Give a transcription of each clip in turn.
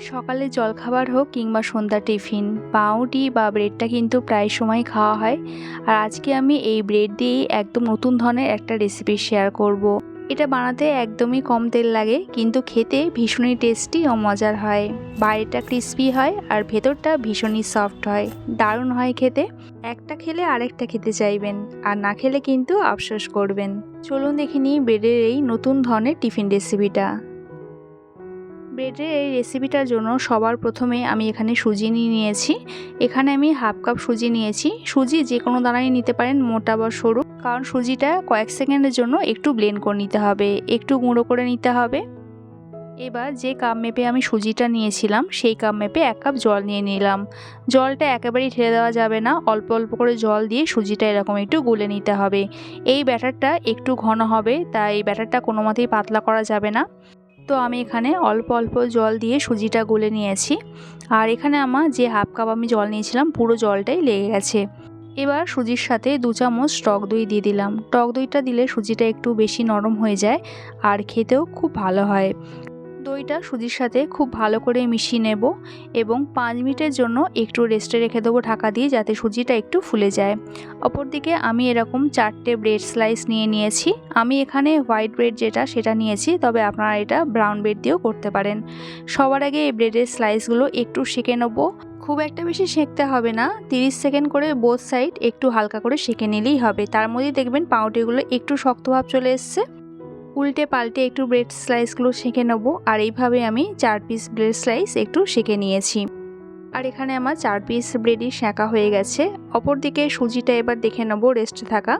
সকালে জলখাবার হোক কিংবা সন্ধ্যা টিফিন পাউটি বা ব্রেডটা কিন্তু প্রায় সময় খাওয়া হয়। আর আজকে আমি এই ব্রেড দিয়েই একদম নতুন ধরনের একটা রেসিপি শেয়ার করব। এটা বানাতে একদমই কম তেল লাগে, কিন্তু খেতে ভীষণই টেস্টি ও মজার হয়। বাইরেটা ক্রিস্পি হয় আর ভেতরটা ভীষণই সফট হয়। দারুণ হয় খেতে। একটা খেলে আরেকটা খেতে চাইবেন, আর না খেলে কিন্তু আফসোস করবেন। চলুন দেখে নিই ব্রেডের এই নতুন ধরনের টিফিন রেসিপিটা ব্রেডের এই রেসিপিটার জন্য সবার প্রথমে আমি এখানে সুজি নিয়ে নিয়েছি। এখানে আমি হাফ কাপ সুজি নিয়েছি। সুজি যে কোনো দানাই নিতে পারেন, মোটা বা সরু। কারণ সুজিটা কয়েক সেকেন্ডের জন্য একটু ব্লেন্ড করে নিতে হবে, একটু গুঁড়ো করে নিতে হবে। এবার যে কাপ মেপে আমি সুজিটা নিয়েছিলাম, সেই কাপ মেপে এক কাপ জল নিয়ে নিলাম। জলটা একেবারেই ঠেলে দেওয়া যাবে না। অল্প অল্প করে জল দিয়ে সুজিটা এরকম একটু গুলে নিতে হবে। এই ব্যাটারটা একটু ঘন হবে, তাই ব্যাটারটা কোনো মতেই পাতলা করা যাবে না। তো আমি এখানে অল্প অল্প জল দিয়ে সুজিটা গুলে নিয়েছি। আর এখানে আমার যে হাফ কাপ আমি জল নিয়েছিলাম, পুরো জলটাই লেগে গেছে। এবার সুজির সাথে দু চামচ টক দই দিয়ে দিলাম। টক দইটা দিলে সুজিটা একটু বেশি নরম হয়ে যায় আর খেতেও খুব ভালো হয়। দইটা সুজির সাথে খুব ভালো করে মিশিয়ে নেব এবং পাঁচ মিনিটের জন্য একটু রেস্টে রেখে দেবো ঢাকা দিয়ে যাতে সুজিটা একটু ফুলে যায়। অপরদিকে আমি এরকম চারটে ব্রেড স্লাইস নিয়ে নিয়েছি। আমি এখানে হোয়াইট ব্রেড যেটা সেটা নিয়েছি, তবে আপনারা এটা ব্রাউন ব্রেড দিয়েও করতে পারেন। সবার আগে এই ব্রেডের স্লাইসগুলো একটু সেঁকে নেব। খুব একটা বেশি সেঁকতে হবে না 30 সেকেন্ড করে বোথ সাইড একটু হালকা করে সেঁকে নিলেই হবে। তার মধ্যে দেখবেন পাউরুটিগুলো একটু শক্তভাব চলে এসছে। উল্টে পাল্টে একটু ব্রেড স্লাইসগুলো সেঁকে নেব। আর এইভাবে আমি চার পিস ব্রেড স্লাইস একটু সেঁকে নিয়েছি। আর এখানে আমার চার পিস ব্রেডই সেঁকা হয়ে গেছে। অপরদিকে সুজিটা এবার দেখে নেব রেস্টে থাকা।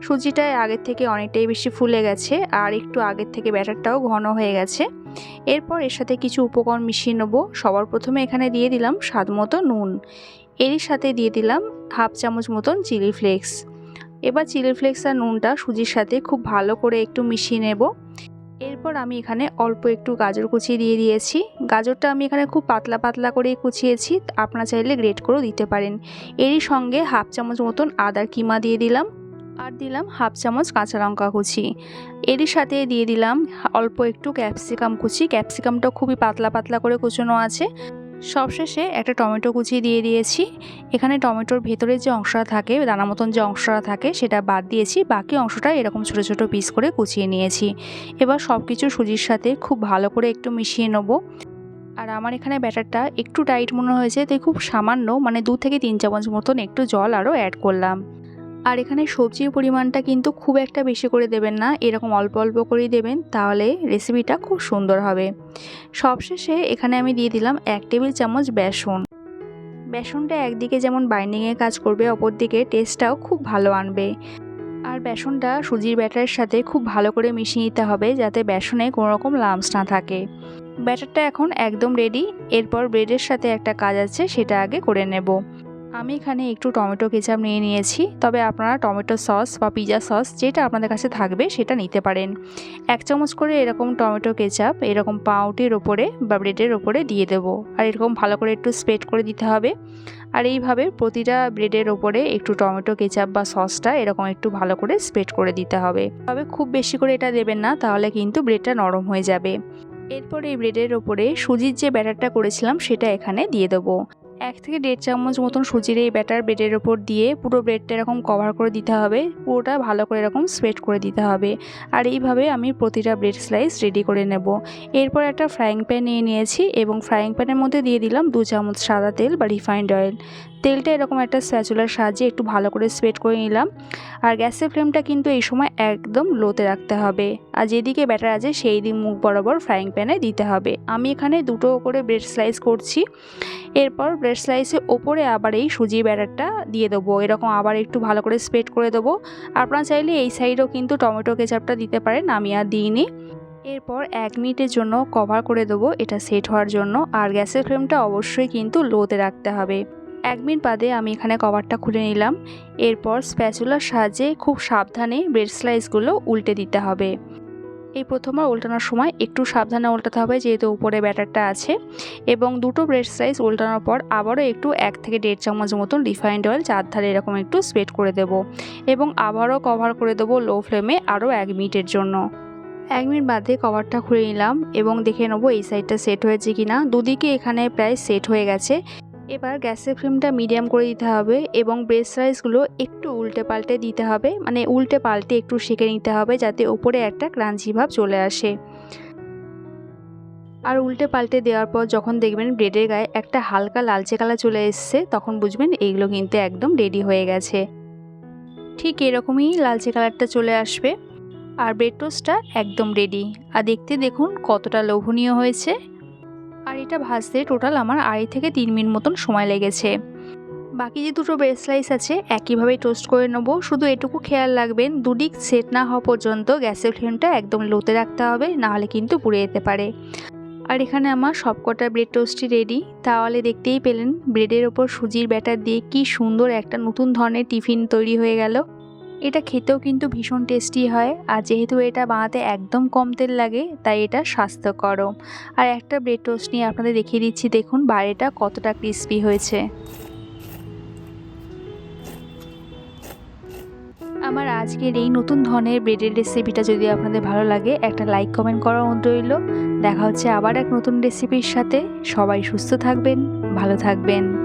সুজিটা আগের থেকে অনেকটাই বেশি ফুলে গেছে আর একটু আগের থেকে ব্যাটারটাও ঘন হয়ে গেছে। এরপর এর সাথে কিছু উপকরণ মিশিয়ে নেব। সবার প্রথমে এখানে দিয়ে দিলাম স্বাদ মতো নুন। এরই সাথে দিয়ে দিলাম হাফ চামচ মতন চিলি ফ্লেক্স এবার চিলি ফ্লেক্স আর নুনটা সুজির সাথে খুব ভালো করে একটু মিশিয়ে নেব। এরপর আমি এখানে অল্প একটু গাজর কুচিয়ে দিয়ে দিয়েছি। গাজরটা আমি এখানে খুব পাতলা পাতলা করেই কুচিয়েছি। আপনারা চাইলে গ্রেট করেও দিতে পারেন। এরই সঙ্গে হাফ চামচ মতন আদার কিমা দিয়ে দিলাম। আর দিলাম হাফ চামচ কাঁচা লঙ্কা কুচি। এরই সাথে দিয়ে দিলাম অল্প একটু ক্যাপসিকাম কুচি। ক্যাপসিকামটা খুবই পাতলা পাতলা করে কুচোনো আছে। সবশেষে একটা টমেটো কুচি দিয়ে দিয়েছি। এখানে টমেটোর ভেতরে যে অংশটা থাকে, দানা মতন যে অংশটা থাকে, সেটা বাদ দিয়েছি। বাকি অংশটা এরকম ছোট ছোট পিস করে কুচিয়ে নিয়েছি। এবার সব কিছু সুজির সাথে খুব ভালো করে একটু মিশিয়ে নেব। আর আমার এখানে ব্যাটারটা একটু টাইট মনে হয়েছে, তাই খুব সামান্য মানে দু থেকে তিন চামচ মতন একটু জল আরও অ্যাড করলাম। আর এখানে সবজির পরিমাণটা কিন্তু খুব একটা বেশি করে দেবেন না, এরকম অল্প অল্প করেই দেবেন, তাহলে রেসিপিটা খুব সুন্দর হবে। সবশেষে এখানে আমি দিয়ে দিলাম এক টেবিল চামচ বেসন। বেসনটা একদিকে যেমন বাইন্ডিংয়ে কাজ করবে অপর দিকে টেস্টটাও খুব ভালো আনবে। আর বেসনটা সুজির ব্যাটারের সাথে খুব ভালো করে মিশিয়ে নিতে হবে, যাতে বেসনে কোনো রকম লামস না থাকে। ব্যাটারটা এখন একদম রেডি এরপর ব্রেডের সাথে একটা কাজ আছে, সেটা আগে করে নেব। আমি এখানে একটু টমেটো কেচাপ নিয়ে নিয়েছি, তবে আপনারা টমেটো সস বা পিজা সস যেটা আপনাদের কাছে থাকবে সেটা নিতে পারেন। এক চামচ করে এরকম টমেটো কেচাপ, এরকম পাউটির ওপরে বা ব্রেডের ওপরে দিয়ে দেবো। আর এরকম ভালো করে একটু স্প্রেড করে দিতে হবে। আর এইভাবে প্রতিটা ব্রেডের ওপরে একটু টমেটো কেচাপ বা সসটা এরকম একটু ভালো করে স্প্রেড করে দিতে হবে। তবে খুব বেশি করে এটা দেবেন না, তাহলে কিন্তু ব্রেডটা নরম হয়ে যাবে। এরপর এই ব্রেডের ওপরে সুজির যে ব্যাটারটা করেছিলাম সেটা এখানে দিয়ে দেবো। এক থেকে দেড় চামচ মতন সুজির এই ব্যাটার ব্রেডের ওপর দিয়ে পুরো ব্রেডটা এরকম কভার করে দিতে হবে, পুরোটা ভালো করে এরকম স্প্রেড করে দিতে হবে। আর এইভাবে আমি প্রতিটা ব্রেড স্লাইস রেডি করে নেব। এরপর একটা ফ্রাইং প্যান নিয়ে নিয়েছি এবং ফ্রাইং প্যানের মধ্যে দিয়ে দিলাম দু চামচ সাদা তেল বা রিফাইন্ড অয়েল। তেলটা এরকম একটা স্প্যাচুলার সাহায্যে একটু ভালো করে স্প্রেড করে নিলাম। আর গ্যাসের ফ্লেমটা কিন্তু এই সময় একদম লোতে রাখতে হবে। আর যেদিকে ব্যাটার আছে সেই দিক মুখ বরাবর ফ্রাইং প্যানে দিতে হবে। আমি এখানে দুটো করে ব্রেড স্লাইস করছি। এরপর ব্রেড স্লাইসের ওপরে আবার এই সুজি ব্যাটারটা দিয়ে দেবো। এরকম আবার একটু ভালো করে স্প্রেড করে দেবো। আপনারা চাইলে এই সাইডেও কিন্তু টমেটো কেচাপটা দিতে পারেন, আমি আর দিইনি। এরপর এক মিনিটের জন্য কভার করে দেবো। এটা সেট হওয়ার জন্য। আর গ্যাসের ফ্লেমটা অবশ্যই কিন্তু লোতে রাখতে হবে। এক মিনিট বাদে আমি এখানে কভারটা খুলে নিলাম। এরপর স্প্যাচুলার সাহায্যে খুব সাবধানে ব্রেড স্লাইসগুলো উল্টে দিতে হবে। এই প্রথমবার উল্টানোর সময় একটু সাবধানে উল্টাতে হবে যেহেতু উপরে ব্যাটারটা আছে এবং দুটো ব্রেড স্লাইস উল্টানোর পর আবারও একটু এক থেকে দেড় চামচ মতন রিফাইন্ড অয়েল চার ধারে এরকম একটু স্প্রেড করে দেব এবং আবারও কভার করে দেবো লো ফ্লেমে আরও এক মিনিটের জন্য। এক মিনিট বাদে কভারটা খুলে নিলাম এবং দেখে নেব এই সাইডটা সেট হয়েছে কিনা। দুদিকে এখানে প্রায় সেট হয়ে গেছে। এবার গ্যাসের ফ্লেমটা মিডিয়াম করে দিতে হবে এবং ব্রেড রাইসগুলো একটু উল্টে পাল্টে দিতে হবে। মানে উল্টে পাল্টে একটু সেঁকে নিতে হবে যাতে ওপরে একটা ক্রাঞ্চি ভাব চলে আসে। আর উল্টে পাল্টে দেওয়ার পর যখন দেখবেন ব্রেডের গায়ে একটা হালকা লালচে কালার চলে এসছে, তখন বুঝবেন এইগুলো কিন্তু একদম রেডি হয়ে গেছে। ঠিক এরকমই লালচে কালারটা চলে আসবে। আর ব্রেড টোস্টটা একদম রেডি। আর দেখতে দেখুন কতটা লোভনীয় হয়েছে। আর এটা ভাজতে টোটাল আমার আড়াই থেকে তিন মিনিট মতন সময় লেগেছে। বাকি যে দুটো ব্রেড স্লাইস আছে, একইভাবেই টোস্ট করে নেব। শুধু এটুকু খেয়াল রাখবেন, দুদিক সেট না হওয়া পর্যন্ত গ্যাসের ফ্লেমটা একদম লোতে রাখতে হবে, নাহলে কিন্তু পুড়ে যেতে পারে। আর এখানে আমার সবকটা ব্রেড টোস্টই রেডি তাহলে দেখতেই পেলেন ব্রেডের ওপর সুজির ব্যাটার দিয়ে কি সুন্দর একটা নতুন ধরনের টিফিন তৈরি হয়ে গেল। এটা খেতেও কিন্তু ভীষণ টেস্টি হয়। আর যেহেতু এটা বানাতে একদম কম তেল লাগে, তাই এটা স্বাস্থ্যকরও আর একটা ব্রেড টোস্ট নিয়ে আপনাদের দেখিয়ে দিচ্ছি, দেখুন বাইরেটা কতটা ক্রিস্পি হয়েছে। আমার আজকের এই নতুন ধরনের ব্রেডের রেসিপিটা যদি আপনাদের ভালো লাগে, একটা লাইক কমেন্ট করার অনুরোধ রইল। দেখা হচ্ছে আবার এক নতুন রেসিপির সাথে। সবাই সুস্থ থাকবেন, ভালো থাকবেন।